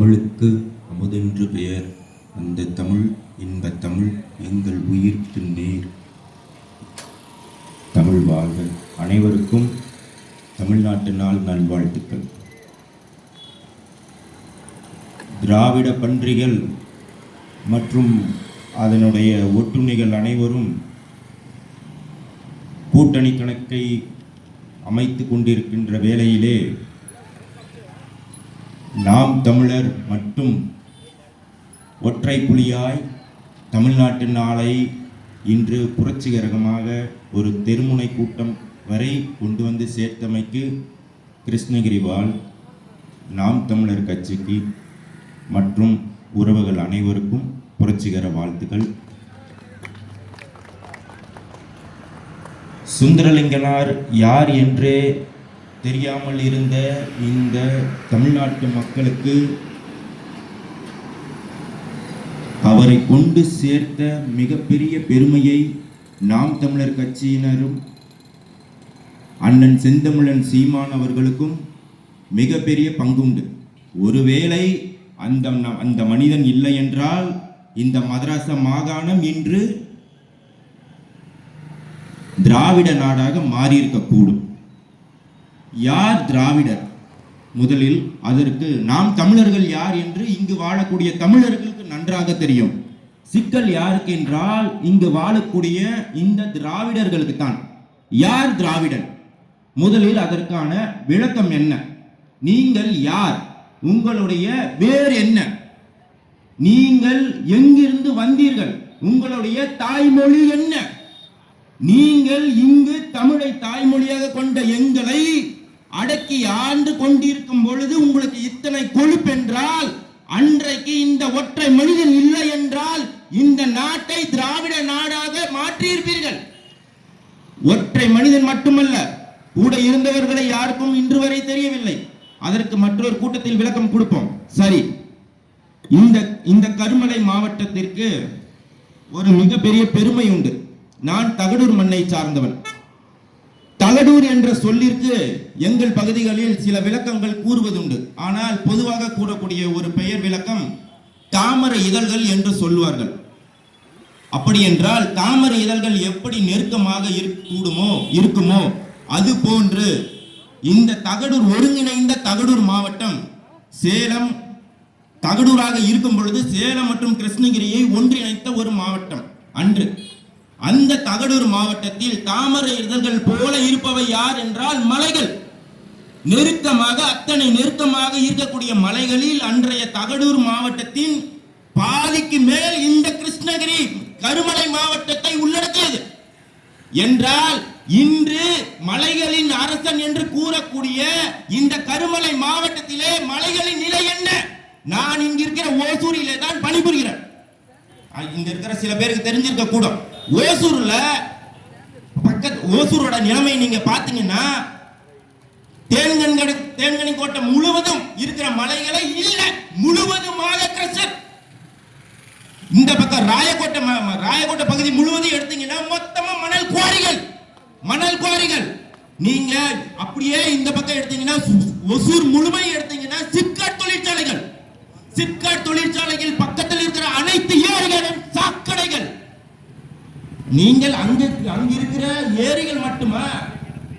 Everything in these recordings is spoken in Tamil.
தமிழுக்கு அமுதென்று பெயர். அந்த தமிழ் இன்ப தமிழ் எங்கள் உயிர்க்கு நேர். தமிழ் வாழ்க. அனைவருக்கும் தமிழ்நாட்டு நாள் நல்வாழ்த்துக்கள். திராவிட பன்றிகள் மற்றும் அதனுடைய ஒட்டுண்ணிகள் அனைவரும் கூட்டணி கணக்கை அமைத்து கொண்டிருக்கின்ற வேளையிலே நாம் தமிழர் மட்டும் ஒற்றை புலியாய் தமிழ்நாட்டு நாளை இன்று புரட்சிகரமாக ஒரு தெருமுனை கூட்டம் வரை கொண்டு வந்து சேர்த்தமைக்கு கிருஷ்ணகிரி வாழ் நாம் தமிழர் கட்சிக்கு மற்றும் உறவுகள் அனைவருக்கும் புரட்சிகர வாழ்த்துக்கள். சுந்தரலிங்கனார் யார் என்றே தெரியாமல் இருந்த இந்த தமிழ்நாட்டு மக்களுக்கு அவரை கொண்டு சேர்த்த மிகப்பெரிய பெருமையை நாம் தமிழர் கட்சியினரும் அண்ணன் செந்தமிழன் சீமான் அவர்களுக்கும் மிகப்பெரிய பங்குண்டு. ஒருவேளை அந்த அந்த மனிதன் இல்லை என்றால் இந்த மதராச மாகாணம் இன்று திராவிட நாடாக மாறியிருக்கக்கூடும். யார் திராவிடர்? முதலில் அதற்கு நாம் தமிழர்கள் யார் என்று இங்கு வாழக்கூடிய தமிழர்களுக்கு நன்றாக தெரியும். சிக்கல் யாருக்கு என்றால் இங்கு வாழக்கூடிய இந்த திராவிடர்களுக்கு தான். யார் திராவிடன்? முதலில் அதற்கான விளக்கம் என்ன? நீங்கள் யார்? உங்களுடைய வேர் என்ன? நீங்கள் எங்கிருந்து வந்தீர்கள்? உங்களுடைய தாய்மொழி என்ன? நீங்கள் இங்கு தமிழை தாய்மொழியாக கொண்ட எங்களை அடக்கி ஆண்டு கொண்டிருக்கும் பொழுது உங்களுக்கு இத்தனை கொழுப்பென்றால் அன்றைக்கு இந்த ஒற்றை மனிதன் இல்லை என்றால் இந்த நாட்டை திராவிட நாடாக மாற்றியிருப்பீர்கள். ஒற்றை மனிதன் மட்டுமல்ல கூட இருந்தவர்களை யாருக்கும் இன்று வரை தெரியவில்லை. அதற்கு மற்றொரு கூட்டத்தில் விளக்கம் கொடுப்போம். சரி இந்த இந்த கருமலை மாவட்டத்திற்கு ஒரு மிகப்பெரிய பெருமை உண்டு. நான் தகடூர் மண்ணை சார்ந்தவன். தகடூர் என்ற சொல்லிற்கு எங்கள் பகுதிகளில் சில விளக்கங்கள் கூறுவதுண்டு. ஆனால் பொதுவாக கூறக்கூடிய ஒரு பெயர் விளக்கம் தாமரை இதழ்கள் என்று சொல்லுவார்கள். அப்படி என்றால் தாமரை இதழ்கள் எப்படி நெருக்கமாக இருக்கூடுமோ இருக்குமோ அது போன்று இந்த தகடூர் ஒருங்கிணைந்த தகடூர் மாவட்டம் சேலம் தகடூராக இருக்கும் பொழுது சேலம் மற்றும் கிருஷ்ணகிரியை ஒன்றிணைத்த ஒரு மாவட்டம் அன்று. அந்த தகடூர் மாவட்டத்தில் தாமரை இதழ்கள் போல இருப்பவை யார் என்றால் மலைகள். நெருக்கமாக அத்தனை நெருக்கமாக இருக்கக்கூடிய மலைகளில் அன்றைய தகடூர் மாவட்டத்தின் பாதிக்கு மேல் இந்த கிருஷ்ணகிரி கருமலை மாவட்டத்தை உள்ளடக்கியது. என்றால் இன்று மலைகளின் அரசன் என்று கூறக்கூடிய இந்த கருமலை மாவட்டத்திலே மலைகளின் நிலை என்ன? நான் இங்க இருக்கிற ஓசூரிலே தான் பணிபுரிகிறேன். இங்க இருக்கிற சில பேருக்கு தெரிஞ்சிருக்க கூடும். ஓசூர்ல பக்கத்து ஓசூரோட நிலைமை நீங்க பாத்தீங்கன்னா தேன்கண்கடு தேன்கனி கோட்டை முழுவதும் இருக்கிற மலைகளை இல்ல. முழுவதுமாக கிரஷர் இந்த பக்கம் ராயக்கோட்டை ராயக்கோட்டை பகுதி முழுவதும் எடுத்தீங்கன்னா மொத்தமா மணல் குவாரிகள். மணல் குவாரிகள். நீங்க அப்படியே இந்த பக்கம் எடுத்தீங்கன்னா ஒசூர் முழுமை எடுத்தீங்கன்னா சிப்காட் தொழிற்சாலைகள். சிப்காட் தொழிற்சாலைகள் பக்கத்தில் இருக்கிற அனைத்து ஏரிகளும் சாக்கடைகள். நீங்கள் அங்க அங்க இருக்கிற ஏரிகள் மட்டுமா?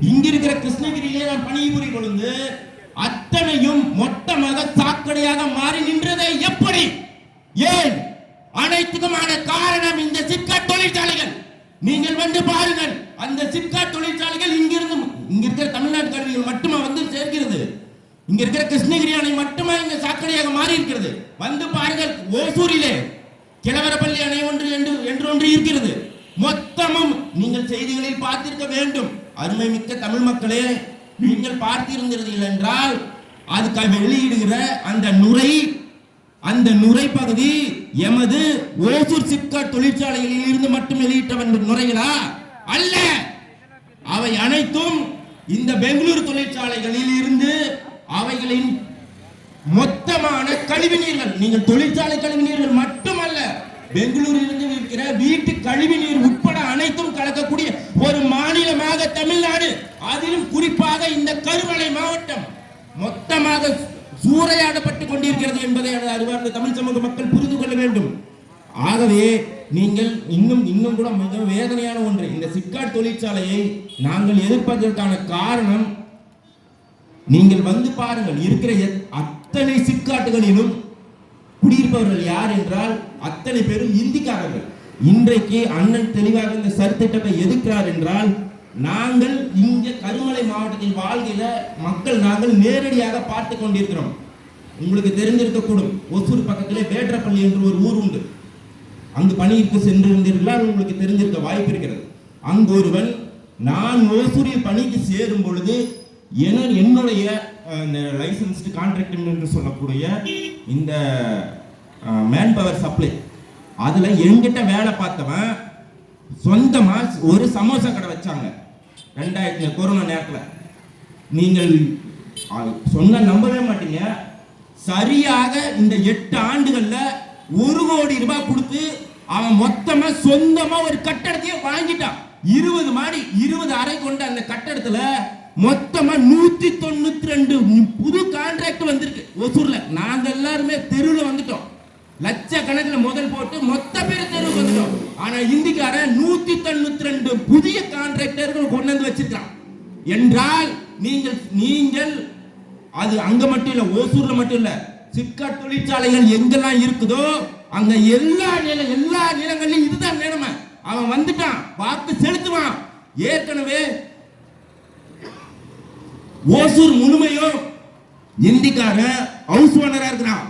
இங்க இருக்கிற கிருஷ்ணகிரியிலே நான் பணிபுரி கொழுந்து அத்தனையும் மொத்தமாக சாக்கடையாக மாறி நின்றதே எப்படி? ஏன்? அனைத்துக்குமான காரணம் இந்த சிப்காட் தொழிற்சாலைகள். நீங்கள் வந்து பாருங்கள் அந்த சிப்காட் தொழிற்சாலைகள் இங்கிருந்து இங்க இருக்கிற தமிழ்நாடு கல்விகள் மட்டுமா வந்து சேர்க்கிறது இங்க இருக்கிற கிருஷ்ணகிரி அணை மட்டுமா இங்க சாக்கடையாக மாறி இருக்கிறது? வந்து பாருங்கள் ஓசூரிலே கிழவரப்பள்ளி அணை ஒன்று என்று என்று ஒன்று இருக்கிறது. மொத்தமும் நீங்கள் செய்திகளில் பார்த்திருக்க வேண்டும். அருமை மிக்க தமிழ் மக்களே நீங்கள் பார்த்திருந்தீர்கள் என்றால் அதுக்கு வெளியிடுகிற அந்த நுரை அந்த நுரை பகுதி எமது ஓசூர் சிப்காட் தொழிற்சாலைகளில் இருந்து மட்டும் வெளியிட்ட நுரைகளா? அல்ல! அவை அனைத்தும் இந்த பெங்களூரு தொழிற்சாலைகளில் இருந்து அவைகளின் மொத்தமான கழிவு நீர்கள் நீங்கள் தொழிற்சாலை கழிவு நீர்கள் மட்டுமல்ல பெங்களூர் இருந்து இருக்கிற வீட்டு கழிவு நீர் உட்பட அனைத்தும் கலக்கக்கூடிய ஒரு மாநிலமாக தமிழ்நாடு. அதிலும் குறிப்பாக இந்த கருமலை மாவட்டம் மொத்தமாக சூறையாடப்பட்டு கொண்டிருக்கிறது என்பதை அறிவார்ந்த தமிழ் சமூக மக்கள் புரிந்து கொள்ள வேண்டும். ஆகவே நீங்கள் இன்னும் இன்னும் கூட மிக வேதனையான ஒன்று. இந்த சிப்காட் தொழிற்சாலையை நாங்கள் எதிர்ப்பதற்கான காரணம் நீங்கள் வந்து பாருங்கள் இருக்கிற எத்- அத்தனை சிப்காட்டுகளிலும் குடியிருப்பவர்கள் யார் என்றால் அத்தனை பேரும் இந்திக்காரர்கள். இன்றைக்கு அண்ணன் தெளிவாக இந்த சர்த்திட்டத்தை எதிர்க்கிறார் என்றால் நாங்கள் இங்க கருமலை மாவட்டத்தில் வாழ்கிற மக்கள் நாங்கள் நேரடியாக பார்த்து கொண்டிருக்கிறோம். உங்களுக்கு தெரிந்திருக்கக்கூடும் ஒசூர் பக்கத்திலே வேற்றப்பள்ளி என்று ஒரு ஊர் உண்டு. அங்கு பணியிற்கு சென்றிருந்தீர்களால் உங்களுக்கு தெரிஞ்சிருக்க வாய்ப்பு இருக்கிறது. அங்கு ஒருவன் நான் ஓசூரில் பணிக்கு சேரும் பொழுது என என்னுடைய லைசன்ஸ்டு கான்ட்ராக்ட் என்று சொல்லக்கூடிய இந்த மேன் பவர் சப்ளை அதுல என்கிட்ட வேலை பார்த்தவன் சொந்தமா ஒரு சமோசா கடை வச்சாங்க. ரெண்டாயிரத்தி கொரோனா நேரத்தில். நீங்கள் சொன்ன நம்பவே மாட்டீங்க. சரியாக இந்த எட்டு ஆண்டுகள்ல ஒரு கோடி ரூபாய் கொடுத்து அவன் மொத்தமா சொந்தமா ஒரு கட்டடத்தையே வாங்கிட்டான். இருபது மாடி இருபது அறை கொண்ட அந்த கட்டடத்துல மொத்தமா நூத்தி தொண்ணூத்தி ரெண்டு புது கான்ட்ராக்ட் வந்திருக்கு. ஒசூர்ல. நாங்க எல்லாருமே தெருவில் வந்துட்டோம். லட்சக்கணக்கில் முதல் போட்டு மொத்த பேர் தெருவு வந்துட்டோம் ஆனா இந்திக்காரன் நூத்தி தொண்ணூத்தி ரெண்டு புதிய கான்ட்ராக்டர்கள் கொண்டு வந்து வச்சிருக்கான் என்றால் நீங்கள் நீங்கள் அது அங்க மட்டும் இல்ல ஓசூர்ல மட்டும் இல்ல சிப்காட் தொழிற்சாலைகள் எங்கெல்லாம் இருக்குதோ அங்க எல்லா நில எல்லா நிலங்களிலும் இதுதான் நிலைமை. அவன் வந்துட்டான் பார்த்து செலுத்துவான். ஏற்கனவே ஓசூர் முழுமையும் இந்திக்காரன் ஹவுஸ் ஓனரா இருக்கிறான்.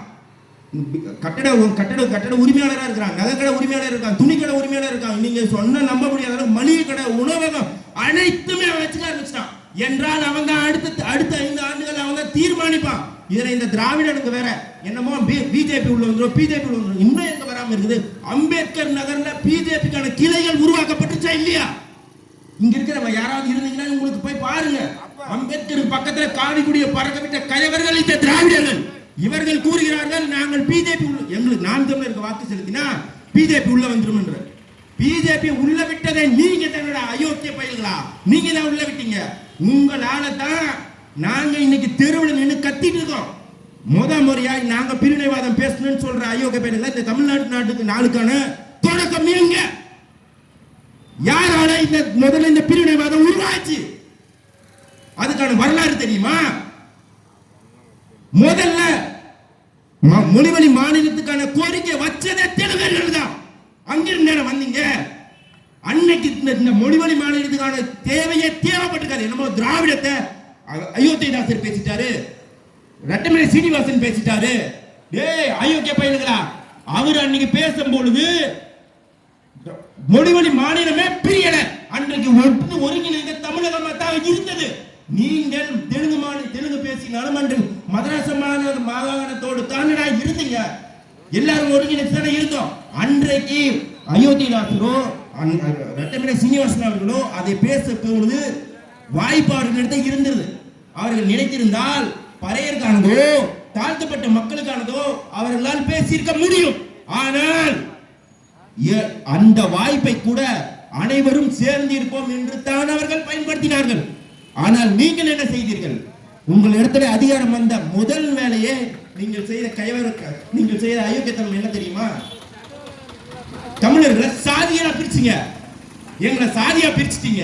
கட்டட கட்டட கட்டட உரிமையாளரா இருக்கிறான் கடை உரிமையாளர் இருக்கான் துணிக்கடை உரிமையாளர் இருக்கான் நீங்க சொன்ன நம்ப முடியாத அளவுக்கு மளிகை கடை உணவகம் அனைத்துமே அவன் வச்சுக்க ஆரம்பிச்சிட்டான். என்றால் அவங்க அடுத்த அடுத்த ஐந்து ஆண்டுகள் அவன் தான் தீர்மானிப்பான். இதுல இந்த திராவிடனுக்கு வேற. என்னமோ பிஜேபி உள்ள வந்துடும் பிஜேபி உள்ள வந்துடும் இன்னும் எங்க வராம இருக்குது? அம்பேத்கர் நகர்ல பிஜேபிக்கான கிளைகள் உருவாக்கப்பட்டுச்சா இல்லையா? இங்க இருக்கிறவங்க யாராவது இருந்தீங்கன்னா உங்களுக்கு போய் பாருங்க. அம்பேத்கருக்கு பக்கத்துல காவிக்குடிய பறக்க விட்ட கயவர்கள் இந்த திராவிடர்கள். இவர்கள் கூறுகிறார்கள் நாங்கள் பிஜேபி எங்களுக்கு நாம் தமிழருக்கு வாக்கு செலுத்தினா பிஜேபி உள்ள வந்துடும் என்ற. பிஜேபி உள்ள விட்டதை நீங்க தன்னோட அயோக்கிய பயில்களா? நீங்க தான் உள்ள விட்டீங்க. உங்களால தான் நாங்க இன்னைக்கு தெருவில் நின்று கத்திட்டு இருக்கோம். முத முறையா நாங்க பிரிவினைவாதம் பேசணும்னு சொல்ற அயோக்கிய பயில்கள் இந்த தமிழ்நாட்டு நாட்டுக்கு நாளுக்கான தொடக்கம் நீங்க. யாரால இந்த முதல்ல இந்த பிரிவினைவாதம் உருவாச்சு? அதுக்கான வரலாறு தெரியுமா? முதல்ல மொழிவழி மாநிலத்துக்கான கோரிக்கை வச்சதே தெலுங்கர்கள் தான். அங்கிருந்து வந்தீங்க. அன்னைக்கு இந்த- மொழிவழி மாநிலத்துக்கான தேவையே தேவைப்பட்டிருக்காது. என்னமோ திராவிடத்தை அயோத்தியதாசர் அயோத்திதாசர் பேசிட்டாரு. ரட்டமலை சீனிவாசன் பேசிட்டாரு. டேய் அயோக்கிய பையனுங்களா? அவர் அன்னைக்கு பேசும் பொழுது மொழிவழி மாநிலமே பிரியல. அன்றைக்கு ஒட்டு ஒருங்கிணைந்த தமிழகமா தான் இருந்தது. நீங்கள் தெலுங்கு மாநில தெலுங்கு பேசினாலும் அன்று மதராச மாநில மாகாணத்தோடு தானடா இருந்தீங்க. எல்லாரும் ஒருங்கிணைத்து தானே இருந்தோம். அன்றைக்கு அயோத்திதாசரோ ரத்தமிட சீனிவாசன் அவர்களோ அதை பேச பொழுது வாய்ப்பு அவர்களிடத்தில் இருந்தது. அவர்கள் நினைத்திருந்தால் பறையருக்கானதோ தாழ்த்தப்பட்ட மக்களுக்கானதோ அவர்களால் பேசியிருக்க முடியும். ஆனால் எ- அந்த வாய்ப்பை கூட அனைவரும் சேர்ந்து இருப்போம் என்று தான் அவர்கள் பயன்படுத்தினார்கள். ஆனால் நீங்கள் என்ன செய்தீர்கள்? உங்கள் இடத்துல அதிகாரம் வந்த முதல் வேலையே நீங்கள் செய்த கைவர நீங்கள் செய்த அயோக்கியத்தனம் என்ன தெரியுமா? தமிழர்களை சாதியா பிரிச்சீங்க. எங்களை சாதியா பிரிச்சுட்டீங்க.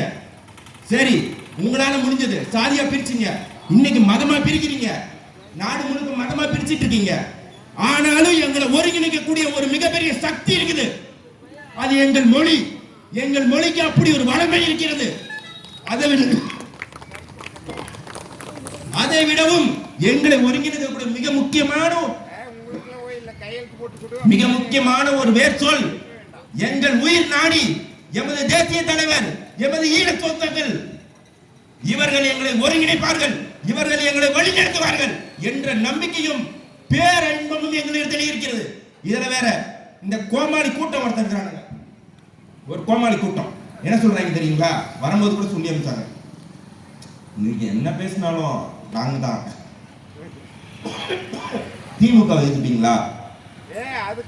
சரி உங்களால முடிஞ்சது. சாதியா பிரிச்சீங்க. இன்னைக்கு மதமா பிரிக்கிறீங்க. நாடு முழுக்க மதமா பிரிச்சுட்டு இருக்கீங்க. ஆனாலும் எங்களை ஒருங்கிணைக்கக்கூடிய ஒரு மிகப்பெரிய சக்தி இருக்குது. அது எங்கள் மொழி. எங்கள் மொழிக்கு அப்படி ஒரு வளமை இருக்கிறது. அதை அதை விடவும் எங்களை ஒருங்கிணைக்கக்கூடிய மிக முக்கியமான மிக முக்கியமான ஒரு வேர் சொல் எங்கள் உயிர் நாடி எமது தேசிய தலைவர் எமது ஈழ சொந்தங்கள். இவர்கள் எங்களை ஒருங்கிணைப்பார்கள் இவர்கள் எங்களை வழிநடத்துவார்கள் என்ற நம்பிக்கையும் பேரன்பமும் எங்களிடத்தில் இருக்கிறது இதுல வேற இந்த கோமாளி கூட்டம் ஒருத்தர் ஒரு கோமாளி கூட்டம். என்ன சொல்றாங்க தெரியுங்களா? வரும்போது கூட சொல்லி அமைச்சாங்க நீங்க என்ன பேசினாலும் நாங்க தான் திமுக எதிர்ப்பீங்களா?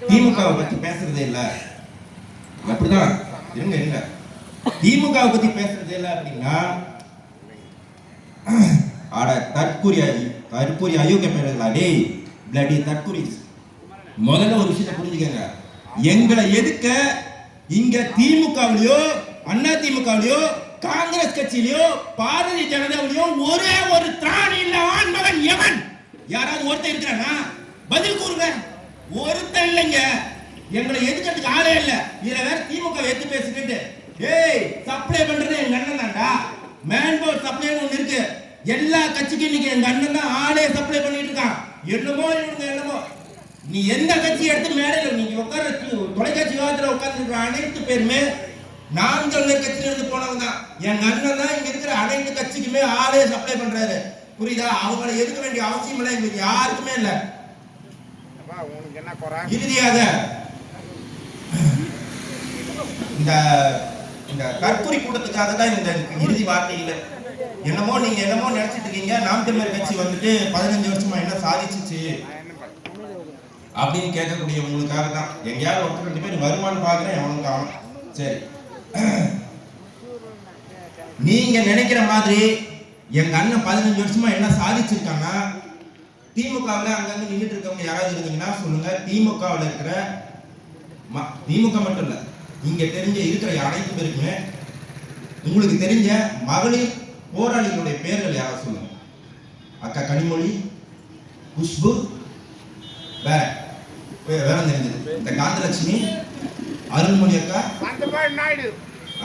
திமுகவை பத்தி பேசுறதே இல்ல. அப்படிதான். இருங்க இருங்க. திமுகவை பத்தி பேசுறதே இல்ல அப்படின்னா ஆட தற்கூரிய கருப்பூரி அயோக்கிய பேர்களா டேய் பிளடி தற்குறி முதல்ல ஒரு விஷயத்தை புரிஞ்சுக்கங்க. எங்களை எதுக்க இங்க திமுகவிலயோ அண்ணா திமுகவிலயோ காங்கிரஸ் கட்சியிலயோ பாரதிய ஜனதாவிலயோ ஒரே ஒரு திராணி இல்ல ஆண்மகன் எவன்? யாராவது ஒருத்தன் இருக்கிறானா? பதில் கூறுங்க. ஒருத்தன் இல்லைங்க. எங்களை எதுக்கிறதுக்கு ஆளே இல்ல. இதுல வேற திமுக எடுத்து பேசிக்கிட்டு ஏய் சப்ளை பண்றது எங்க அண்ணன் தான்டா. மேன் பவர் சப்ளைன்னு ஒண்ணு இருக்கு. எல்லா கட்சிக்கும் இன்னைக்கு எங்க அண்ணன் தான் ஆளே சப்ளை பண்ணிட்டு இருக்கான். என்னமோ இவனுங்க என்னமோ. நீ எந்த கட்சி எடுத்து மேடையில் நீங்க உட்கார தொலைக்காட்சி விவாதத்தில் உட்கார்ந்து அனைத்து பேருமே நான் சொன்ன கட்சியில இருந்து போனவங்க தான். என் அண்ணன் தான் இங்க இருக்கிற அனைத்து கட்சிக்குமே ஆளே சப்ளை பண்றாரு. புரியுதா? அவங்களை எதுக்க வேண்டிய அவசியம் இல்லை எங்களுக்கு யாருக்குமே இல்லை. இறுதியாக இந்த இந்த கற்குறி கூட்டத்துக்காக தான் இந்த இறுதி வார்த்தைகள் என்னமோ நீங்க என்னமோ நினைச்சிட்டு இருக்கீங்க. நாம் தமிழர் கட்சி வந்துட்டு பதினஞ்சு வருஷமா என்ன சாதிச்சுச்சு? அப்படின்னு கேட்கக்கூடிய உங்களுக்காக தான். எங்கேயாவது ஒருத்தர் ரெண்டு பேர் வருமானம் பார்க்குறேன் அவனுக்கு காணும். சரி. நீங்க நினைக்கிற மாதிரி எங்க அண்ணன் பதினஞ்சு வருஷமா என்ன சாதிச்சிருக்காங்கன்னா திமுகவில் அங்கங்க நின்றுட்டு இருக்கவங்க யாராவது இருந்தீங்கன்னா சொல்லுங்க. திமுகவில் இருக்கிற ம- திமுக மட்டும் இல்ல இங்க தெரிஞ்ச இருக்கிற அனைத்து பேருக்குமே உங்களுக்கு தெரிஞ்ச மகளிர் போராளிகளுடைய பெயர்கள் யாராவது சொல்லுங்க. அக்கா கனிமொழி குஷ்பு வேற வே- வேற தெரிஞ்சது? இந்த காந்தலட்சுமி அருண்மொழி அக்கா? நாயுடு.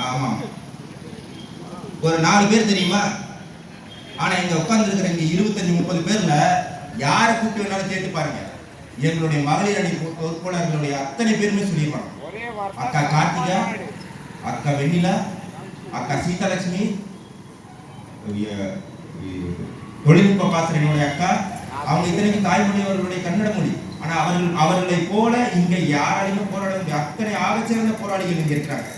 ஆமா. ஒரு நாலு பேர் தெரியுமா? ஆனா இங்க உட்கார்ந்து இருக்கிற இங்க இருபத்தஞ்சு முப்பது பேர்ல யாரை கூப்பிட்டு வேணாலும் கேட்டு பாருங்க. எங்களுடைய மகளிர் அணி பொறுப்பாளர்களுடைய அத்தனை பேருமே வார்த்தை. அக்கா கார்த்திகா அக்கா வெண்ணிலா அக்கா சீதாலட்சுமி தொழில்நுட்ப பாசறையினுடைய அக்கா அவங்க இத்தனைக்கு தாய்மொழி அவர்களுடைய கன்னட மொழி. ஆனா அவர்கள் அவர்களை போல இங்க யாராலையும் போராட அத்தனை ஆகச்சிறந்த போராளிகள் இங்க இருக்கிறாங்க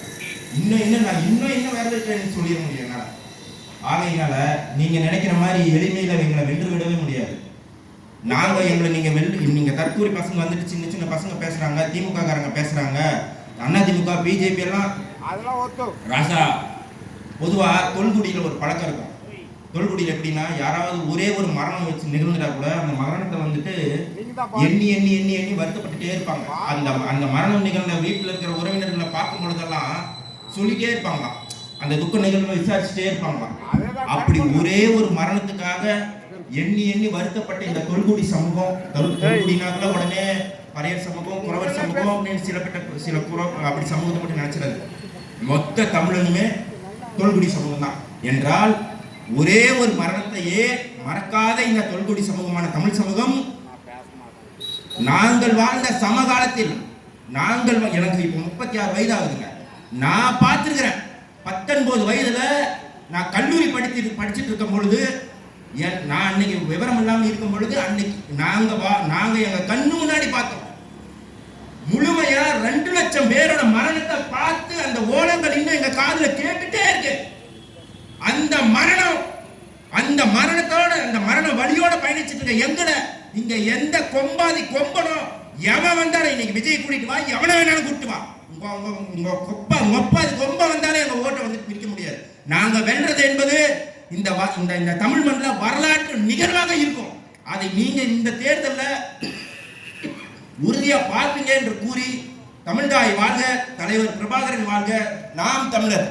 இன்னும் இன்னும் நான் இன்னும் இன்னும் வேற இருக்கேன்னு சொல்லிட முடியும் என்னால. ஆகையினால நீங்க நினைக்கிற மாதிரி எளிமையில எங்களை வென்று விடவே முடியாது. நாங்க எங்களை நீங்க வென்று நீங்க தற்கூரி பசங்க வந்துட்டு சின்ன சின்ன பசங்க பேசுறாங்க திமுக காரங்க பேசுறாங்க அண்ணா திமுக பிஜேபி எல்லாம் ராசா பொதுவா தொல்குடியில ஒரு பழக்கம் இருக்கும். தொல்குடியில் எப்படின்னா யாராவது ஒரே ஒரு மரணம் வச்சு நிகழ்ந்துட்டா கூட அந்த மரணத்தை வந்துட்டு எண்ணி எண்ணி எண்ணி எண்ணி வருத்தப்பட்டுட்டே இருப்பாங்க. அந்த அந்த மரணம் நிகழ்ந்த வீட்டில் இருக்கிற உறவினர்களை பார்க்கும் பொழுதெல்லாம் சொல்லிட்டே இருப்பாங்க. அந்த துக்க நிகழ்வை விசாரிச்சுட்டே இருப்பாங்க. அப்படி ஒரே ஒரு மரணத்துக்காக எண்ணி எண்ணி வருத்தப்பட்ட இந்த தொல்குடி சமூகம் தொல் தொல்குடினாக்குள்ள உடனே பறையர் சமூகம் குறவர் சமூகம் அப்படின்னு சில பேட்ட சில குற அப்படி சமூகத்தை மட்டும் நினைச்சிடாது மொத்த தமிழனுமே தொல்குடி சமூகம் தான். என்றால் ஒரே ஒரு மரணத்தையே மறக்காத இந்த தொல்குடி சமூகமான தமிழ் சமூகம் நாங்கள் வாழ்ந்த சமகாலத்தில் நாங்கள் எனக்கு இப்போ முப்பத்தி ஆறு வயது ஆகுதுங்க நான் பார்த்துருக்கிறேன். பத்தொன்பது வயதுல நான் கல்லூரி படித்து படிச்சுட்டு இருக்கும் பொழுது என்- நான் அன்னைக்கு விவரம் இல்லாமல் இருக்கும் பொழுது அன்னைக்கு நாங்க வா நாங்க எங்க கண்ணு முன்னாடி பார்த்தோம். முழுமையா ரெண்டு லட்சம் பேரோட மரணத்தை பார்த்து அந்த ஓலங்கள் இன்னும் எங்க காதுல கேட்டுட்டே இருக்கு. அந்த மரணம் அந்த மரணத்தோட அந்த மரண வழியோட பயணிச்சுட்டு இருக்க எங்களை இங்க எந்த கொம்பாதி கொம்பனோ எவன் வந்தாலும் இன்னைக்கு விஜய் கூட்டிட்டு வா எவனை வேணாலும் கூட்டிட்டு வா. உங்க உங்க உங்க கொப்ப கொம்ப வந்தாலே எங்க ஓட்டை வந்து பிரிக்க முடியாது. நாங்க வென்றது என்பது இந்த இந்த இந்த தமிழ் மண்ணில் வரலாற்று நிகழ்வாக இருக்கும். அதை நீங்க இந்த தேர்தலில் உறுதியா பார்ப்பீங்க என்று கூறி தமிழ்தாய் வாழ்க தலைவர் பிரபாகரன் வாழ்க நாம் தமிழர்.